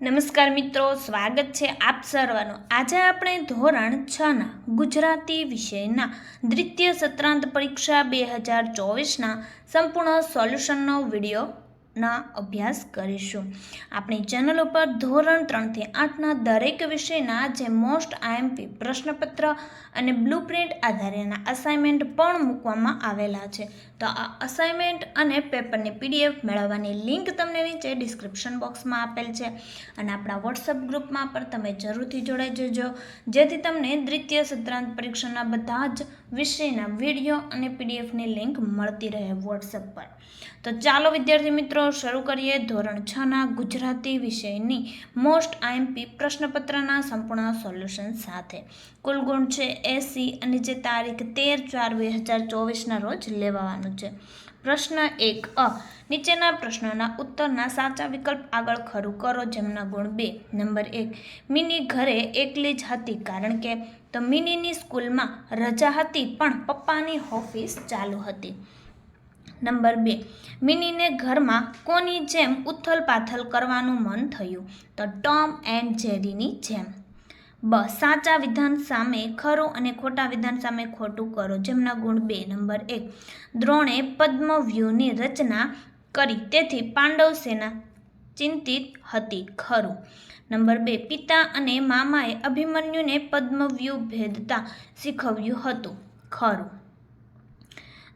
નમસ્કાર મિત્રો, સ્વાગત છે આપ સર્વનું. આજે આપણે ધોરણ છના ગુજરાતી વિષયના દ્વિતીય સત્રાંત પરીક્ષા બે હજાર ચોવીસના સંપૂર્ણ સોલ્યુશનનો વિડીયોના અભ્યાસ કરીશું. આપણી ચેનલ ઉપર ધોરણ ત્રણથી આઠના દરેક વિષયના જે મોસ્ટ આઈએમપી પ્રશ્નપત્ર અને બ્લુ પ્રિન્ટ આધારેના અસાઇનમેન્ટ પણ મૂકવામાં આવેલા છે. તો આ અસાઇનમેન્ટ અને પેપરની પીડીએફ મેળવવાની લિંક તમને નીચે ડિસ્ક્રિપ્શન બોક્સમાં આપેલ છે. અને આપણા વોટ્સઅપ ગ્રુપમાં પણ તમે જરૂરથી જોડાઈ જજો. જેથી તમને દ્વિતીય સત્રાંત પરીક્ષાના બધા જ વિષયના વીડિયો અને પીડીએફની લિંક મળતી રહે વોટ્સઅપ પર. તો ચાલો વિદ્યાર્થી મિત્રો, શરૂ કરીએ ધોરણ છના ગુજરાતી વિષયની. મોસ્ટ આઈએમપી પ્રશ્નપત્રના સંપૂર્ણ સોલ્યુશન સાથે. કુલ ગુણ છે એસી અને જે તારીખ તેર ચાર બે હજાર ચોવીસના રોજ લેવાવાનું છે. પ્રશ્ન એક, અ, નીચેના પ્રશ્નોના ઉત્તરના સાચા વિકલ્પ આગળ ખરું કરો જેમના ગુણ બે. નંબર એક, મિની ઘરે એકલી જ હતી કારણ કે તો મિનીની સ્કૂલમાં રજા હતી પણ પપ્પાની ઓફિસ ચાલુ હતી. નંબર બે. મિનીને ઘરમાં કોની જેમ ઉથલ પાથલ કરવાનું મન થયું? તો ટોમ એન્ડ જેરીની જેમ. બ. સાચા વિધાન સામે ખરું અને ખોટા વિધાન સામે ખોટું કરો. જેમના ગુણ બે. નંબર એક. દ્રોણે પદ્મવ્યૂહની રચના કરી. તેથી પાંડવ સેના ચિંતિત હતી ખરું. નંબર બે. પિતા અને મામાએ અભિમન્યુને પદ્મવ્યૂહ ભેદતા શીખવ્યું હતું ખરું.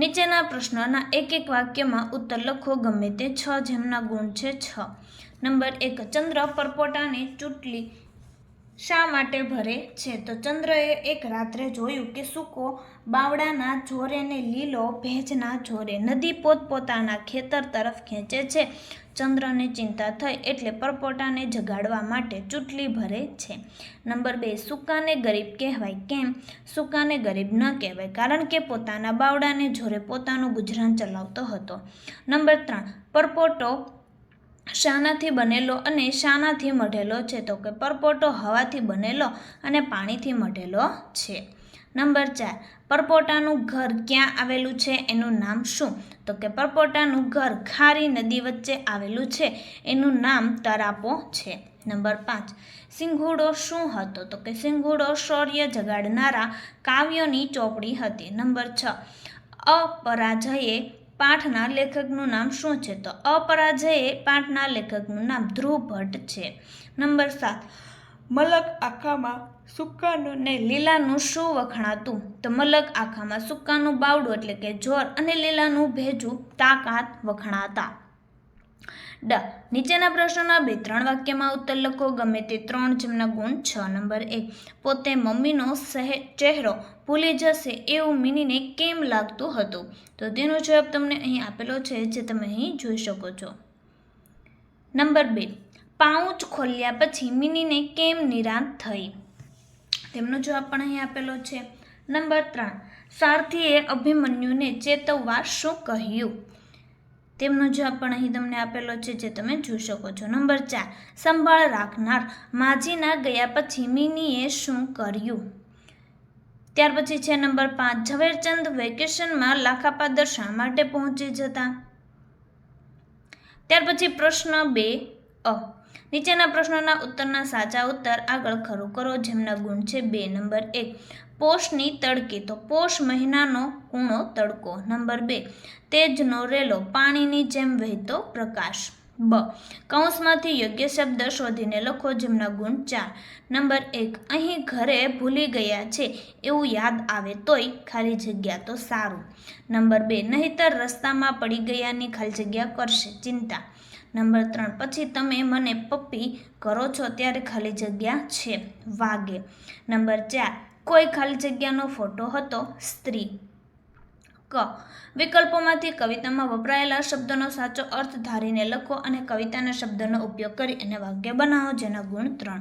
નીચેના પ્રશ્નોના એક એક વાક્યમાં ઉત્તર લખો. ગમે તે છ જેમના ગુણ છે છ. નંબર એક, ચંદ્ર પરપોટાની ચૂંટલી શા માટે ભરે છે? તો ચંદ્રએ એક રાત્રે જોયું કે સૂકો બાવડાના જોરે ને લીલો ભેજના જોરે નદી પોતપોતાના ખેતર તરફ ખેંચે છે. ચંદ્રને ચિંતા થઈ એટલે પરપોટાને જગાડવા માટે ચૂંટલી ભરે છે. નંબર બે, સુકાને ગરીબ કહેવાય કેમ? સુકાને ગરીબ ન કહેવાય કારણ કે પોતાના બાવડાને જોરે પોતાનું ગુજરાન ચલાવતો હતો. નંબર ત્રણ, પરપોટો શાનાથી બનેલો અને શાનાથી મઢેલો છે. તો કે પરપોટો હવાથી બનેલો અને પાણીથી મઢેલો છે. નંબર ચાર, પરપોટાનું ઘર ક્યાં આવેલું છે? એનું નામ શું? તો કે પરપોટાનું ઘર ખારી નદી વચ્ચે આવેલું છે. એનું નામ તરાપો છે. નંબર પાંચ સિંઘુડો શું હતો? તો કે સિંઘુડો શૌર્ય જગાડનારા કાવ્યોની ચોપડી હતી. નંબર છ, અપરાજયે પાઠના લેખકનું નામ શું છે? તો અપરાજયે પાઠના લેખકનું નામ ધ્રુવ ભટ્ટ છે. નંબર સાત, મલક આખામાં સુકાનું ને લીલાનું શું વખણાતું? તો આખામાં સુકાનું બાવડું એટલે કે જોર અને લીલાનું ભેજું તાકાત વખણાતા. ડ. નીચેના પ્રશ્નોના બે, ત્રણ વાક્યમાં ઉત્તર લખો. ગમે તે ત્રણ જેમના ગુણ, છ નંબર એક પોતે મમ્મીનો ચહેરો ભૂલી જશે એવું મિનીને કેમ લાગતું હતું? તો તેનો જવાબ તમને અહીં આપેલો છે, જે તમે અહીં જોઈ શકો છો. નંબર બે. પાઉચ ખોલ્યા પછી મિનીને કેમ નિરાંત થઈ? તેમનો જવાબ પણ અહીં આપેલો છે. નંબર ત્રણ, સારથીએ અભિમન્યુને ચેતવવા શું કહ્યું? તેમનો જવાબ પણ અહીં તમને આપેલો છે જે તમે જોઈ શકો છો. નંબર ચાર, સંભાળ રાખનાર માજીના ગયા પછી મિનીએ શું કર્યું? ત્યાર પછી છે નંબર પાંચ, ઝવેરચંદ વેકેશનમાં લાખાપાદર શા માટે પહોંચી જતા? ત્યાર પછી પ્રશ્ન બે, અ નીચેના પ્રશ્નોના ઉત્તરના સાચા ઉત્તર આગળ ખરું. કરો જેમના ગુણ છે બે. નંબર એક, પોષની તડકી. તો પોષ મહિનાનો કૂણો તડકો. નંબર બે, તેજનો રેલો. પાણીની જેમ વહેતો પ્રકાશ. બ, કૌંસમાંથી યોગ્ય શબ્દ શોધીને લખો જેમના ગુણ ચાર. નંબર એક, અહીં ઘરે ભૂલી ગયા છે એવું યાદ આવે તોય ખાલી જગ્યા તો સારું. નંબર બે, નહીતર રસ્તામાં પડી ગયાની ખાલી જગ્યા કરશે. ચિંતા. નંબર ત્રણ. પછી તમે મને પપ્પી કરો છો ત્યારે ખાલી જગ્યા છે. વાગે. નંબર ચાર. કોઈ ખાલી જગ્યાનો ફોટો હતો? સ્ત્રી. ક. વિકલ્પોમાંથી કવિતામાં વપરાયેલા શબ્દોનો સાચો અર્થ ધારીને લખો અને કવિતાના શબ્દોનો ઉપયોગ કરી અને વાક્ય બનાવો જેના ગુણ ત્રણ.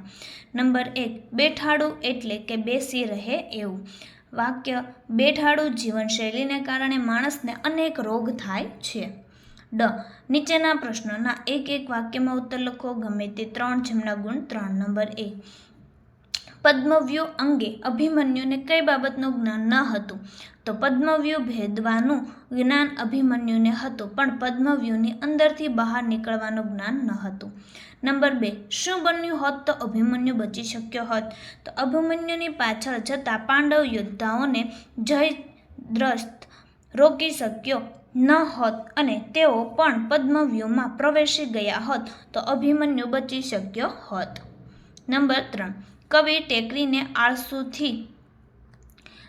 નંબર એક. બેઠાડું એટલે કે બેસી રહે એવું. વાક્ય બેઠાડું જીવનશૈલીને કારણે માણસને અનેક રોગ થાય છે. ડ. નીચેના પ્રશ્નોના એક એક વાક્યમાં ઉત્તર લખો. ગમે તે ત્રણ જેમના ગુણ ત્રણ નંબર એ. પદ્મવ્યૂહ અંગે અભિમન્યુને કઈ બાબતનું જ્ઞાન ન હતું? તો પદ્મવ્યૂહ ભેદવાનું જ્ઞાન અભિમન્યુને હતું, પણ પદ્મવ્યૂહની અંદરથી બહાર નીકળવાનું જ્ઞાન ન હતું. નંબર બે. શું બન્યું હોત તો અભિમન્યુ બચી શક્યો હોત? તો અભિમન્યુની પાછળ જતા પાંડવ યોદ્ધાઓને જય દ્રસ્ત રોકી શક્યો ન હોત અને તેઓ પણ પદ્મવ્યૂહમાં પ્રવેશી ગયા હોત, તો અભિમન્યુ બચી શક્યો હોત. નંબર ત્રણ. કવિ ટેકરીને આળસુથી,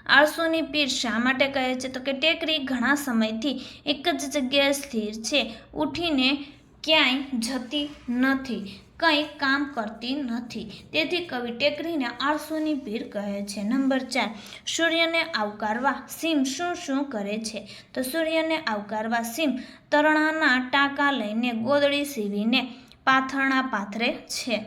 આળસુની પીર શા માટે કહે છે? તો કે ટેકરી ઘણા સમયથી એક જ જગ્યાએ સ્થિર છે. ઉઠીને ક્યાંય જતી નથી, કંઈ કામ કરતી નથી. તેથી કવિ ટેકરીને આળસુની પીર કહે છે. નંબર ચાર, સૂર્યને આવકારવા સીમ શું શું કરે છે? તો સૂર્યને આવકારવા સીમ તરણાના ટાંકા લઈને ગોદડી સીવીને પાથરણા પાથરે છે.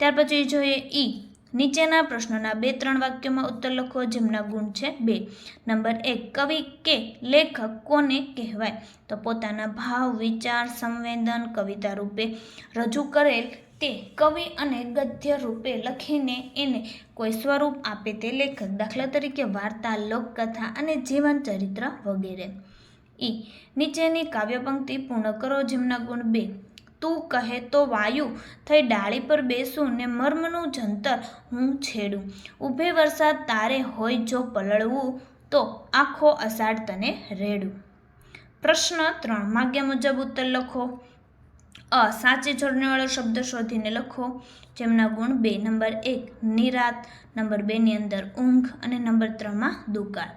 ત્યાર પછી જોઈએ ઈ નીચેના પ્રશ્નોના બે ત્રણ વાક્યોમાં ઉત્તર લખો, જેમના ગુણ છે બે. નંબર એક, કવિ કે લેખક કોને કહેવાય? તો પોતાના ભાવ, વિચાર, સંવેદન, કવિતા રૂપે રજૂ કરેલ તે કવિ અને ગદ્ય રૂપે લખીને એને કોઈ સ્વરૂપ આપે તે લેખક, દાખલા તરીકે વાર્તા, લોકકથા અને જીવન ચરિત્ર વગેરે. ઈ. નીચેની કાવ્ય પંક્તિ પૂર્ણ કરો, જેમના ગુણ બે. તું કહે તો વાયુ થઈ ડાળી પર બેસું ને મર્મનું જંતર હું છેડું. ઊભે વરસાદ તારે હોય જો પલળવું તો આખો અષાઢ તને રેડું. પ્રશ્ન ત્રણ. માગ્યા મુજબ ઉત્તર લખો. અ. સાચી જોડણીવાળો શબ્દ શોધીને લખો. જેમના ગુણ બે, નંબર એક, નિરાત, નંબર બેની અંદર ઊંઘ અને નંબર ત્રણમાં દુકાળ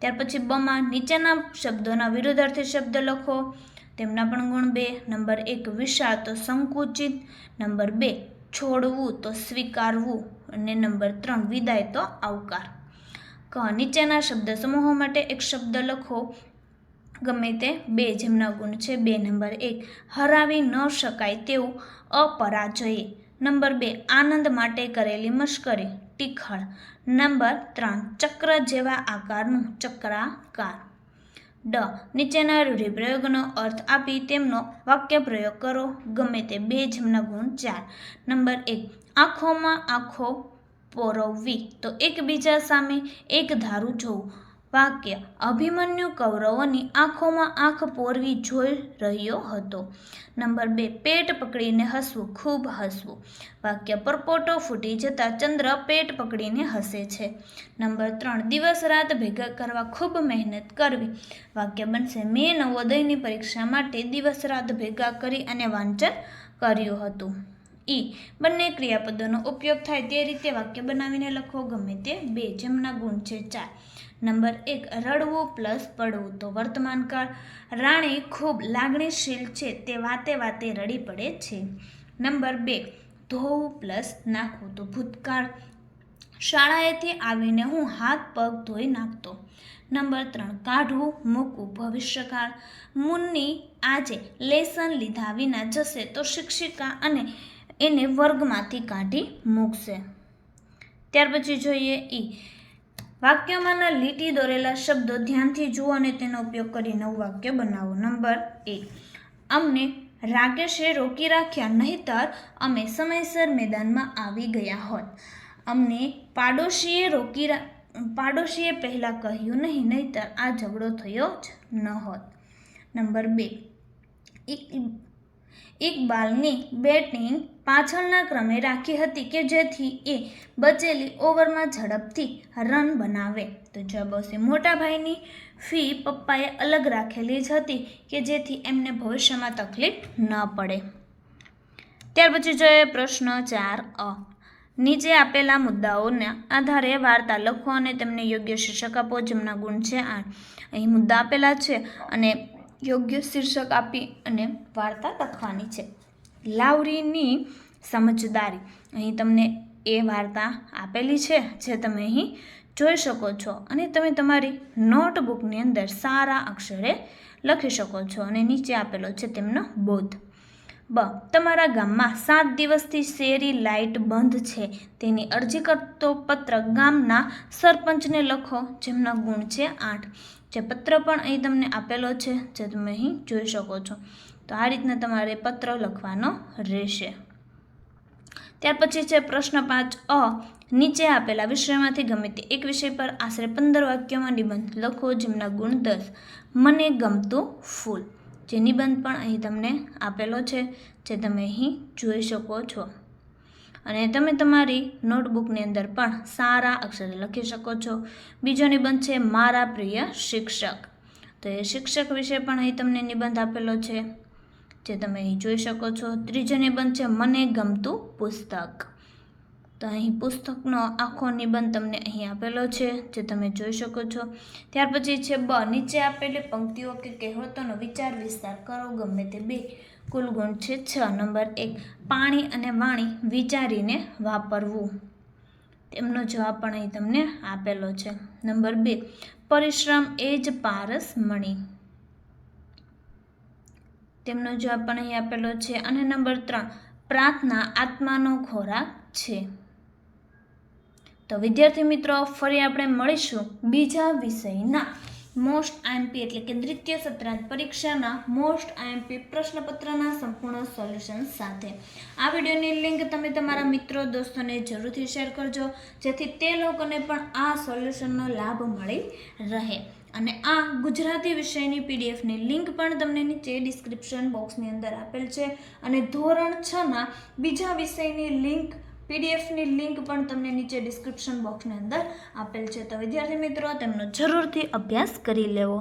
ત્યાર પછી બમાં નીચેના શબ્દોના વિરુદ્ધાર્થી શબ્દ લખો. તેમના પણ ગુણ બે. નંબર એક, વિશાળ તો સંકુચિત. નંબર બે, છોડવું તો સ્વીકારવું. અને નંબર ત્રણ, વિદાય તો આવકાર. ક, નીચેના શબ્દ સમૂહો માટે એક શબ્દ લખો. ગમે તે બે જેમના ગુણ છે બે. નંબર એક, હરાવી ન શકાય તેવું અપરાજયે. નંબર બે, આનંદ માટે કરેલી મશ્કરી, ટીખળ. નંબર ત્રણ, ચક્ર જેવા આકારનું ચક્રાકાર. ડ. નીચેના રૂઢિપ્રયોગનો અર્થ આપી તેમનો વાક્ય પ્રયોગ કરો. ગમે તે બે જમના ગુણ ચાર. નંબર એક. આંખોમાં આંખો પોરવવી. તો એકબીજા સામે એક ધારું જોવું. વાક્ય અભિમન્યુ કૌરવોની આંખોમાં આંખ પોરવી જોઈ રહ્યો હતો. નંબર બે, પેટ પકડીને હસવું, ખૂબ હસવું. વાક્ય પરપોટો ફૂટી જતાં ચંદ્ર પેટ પકડીને હસે છે. નંબર ત્રણ, દિવસ રાત ભેગા કરવા ખૂબ મહેનત કરવી. વાક્ય બનશે, મેં નવોદયની પરીક્ષા માટે દિવસ રાત ભેગા કરી અને વાંચન કર્યું હતું. ઈ, બંને ક્રિયાપદોનો ઉપયોગ થાય તે રીતે વાક્ય બનાવીને લખો ગમે તે બે, જેમના ગુણ છે ચાર. નંબર એક, રડવું પ્લસ પડવું. તો વર્તમાનકાળ રાણી ખૂબ લાગણીશીલ છે, તે વાતે વાતે રડી પડે છે. નંબર બે, ધોવું પ્લસ નાખવું. તો ભૂતકાળ શાળાએથી આવીને હું હાથ પગ ધોઈ નાખતો. નંબર ત્રણ, કાઢવું, મૂકવું. ભવિષ્યકાળ મુન્ની આજે લેસન લીધા વિના જશે તો શિક્ષિકા અને એને વર્ગમાંથી કાઢી મૂકશે. ત્યાર પછી જોઈએ ઈ વાક્યમાંના લીટી દોરેલા શબ્દો ધ્યાનથી જુઓ અને તેનો ઉપયોગ કરી નવું વાક્ય બનાવો. નંબર એક. અમને રાકેશે રોકી રાખ્યા, નહીતર અમે સમયસર મેદાનમાં આવી ગયા હોત. અમને પાડોશીએ રોકી રા, પાડોશીએ પહેલાં કહ્યું નહીં, નહીતર આ ઝઘડો થયો જ ન હોત. નંબર બે. ઇકબાલની બેટિંગ પાછળના ક્રમે રાખી હતી કે જેથી એ બચેલી ઓવરમાં ઝડપથી રન બનાવે. તો જબોસે મોટાભાઈની ફી પપ્પાએ અલગ રાખેલી જ હતી કે જેથી એમને ભવિષ્યમાં તકલીફ ન પડે. ત્યાર પછી જોઈએ પ્રશ્ન ચાર અ. નીચે આપેલા મુદ્દાઓના આધારે વાર્તા લખો અને તેમને યોગ્ય શીર્ષક આપો, જેમના ગુણ છે આ. અહીં મુદ્દા આપેલા છે અને યોગ્ય શીર્ષક આપી અને વાર્તા લખવાની છે. લાવરીની સમજદારી. અહીં તમને એ વાર્તા આપેલી છે જે તમે અહીં જોઈ શકો છો અને તમે તમારી નોટબુકની અંદર સારા અક્ષરે લખી શકો છો અને નીચે આપેલો છે તેમનો બોધ. બ. તમારા ગામમાં સાત દિવસથી શેરી લાઇટ બંધ છે. તેની અરજી કરતો પત્ર ગામના સરપંચને લખો, જેમના ગુણ છે આઠ. જે પત્ર પણ અહીં તમને આપેલો છે, જે તમે અહીં જોઈ શકો છો. તો આ રીતના તમારે પત્ર લખવાનો રહેશે. ત્યાર પછી છે પ્રશ્ન પાંચ અ, નીચે આપેલા વિષયમાંથી ગમે તે એક વિષય પર આશરે પંદર વાક્યોમાં નિબંધ લખો, જેમના ગુણ દસ. મને ગમતું ફૂલ. જે નિબંધ પણ અહીં તમને આપેલો છે, જે તમે અહીં જોઈ શકો છો. અને તમે તમારી નોટબુકની અંદર પણ સારા અક્ષરે લખી શકો છો. બીજો નિબંધ છે, મારા પ્રિય શિક્ષક. તો એ શિક્ષક વિશે પણ અહીં તમને નિબંધ આપેલો છે, જે તમે અહીં જોઈ શકો છો. ત્રીજો નિબંધ છે, મને ગમતું પુસ્તક. તો અહીં પુસ્તકનો આખો નિબંધ તમને અહીં આપેલો છે, જે તમે જોઈ શકો છો. ત્યાર પછી છે બ, નીચે આપેલી પંક્તિઓ કે કહેવતોનો વિચાર વિસ્તાર કરો, ગમે તે બે. કુલ ગુણ છે છ. નંબર એક, પાણી અને વાણી વિચારીને વાપરવું. તેમનો જવાબ પણ અહીં તમને આપેલો છે. નંબર બે, પરિશ્રમ એ જ પારસ મણી. તેમનો જવાબ પણ અહીં આપેલો છે. અને નંબર ત્રણ, પ્રાર્થના આત્માનો ખોરાક છે. તો વિદ્યાર્થી મિત્રો, ફરી આપણે મળીશું બીજા વિષયના. મોસ્ટ આઈએમપી એટલે કે દ્વિતીય સત્રાંત પરીક્ષાના મોસ્ટ આઈએમપી પ્રશ્નપત્રના સંપૂર્ણ સોલ્યુશન સાથે. આ વિડીયોની લિંક તમે તમારા મિત્રો, દોસ્તોને જરૂરથી શેર કરજો, જેથી તે લોકોને પણ આ સોલ્યુશનનો લાભ મળી રહે. અને આ ગુજરાતી વિષયની પીડીએફની લિંક પણ તમને નીચે ડિસ્ક્રિપ્શન બોક્સની અંદર આપેલ છે. અને ધોરણ છના બીજા વિષયની લિંક પીડીએફની લિંક પણ તમને નીચે ડિસ્ક્રિપ્શન બોક્સની અંદર આપેલ છે. તો વિદ્યાર્થી મિત્રો, તેમનો જરૂરથી અભ્યાસ કરી લેવો.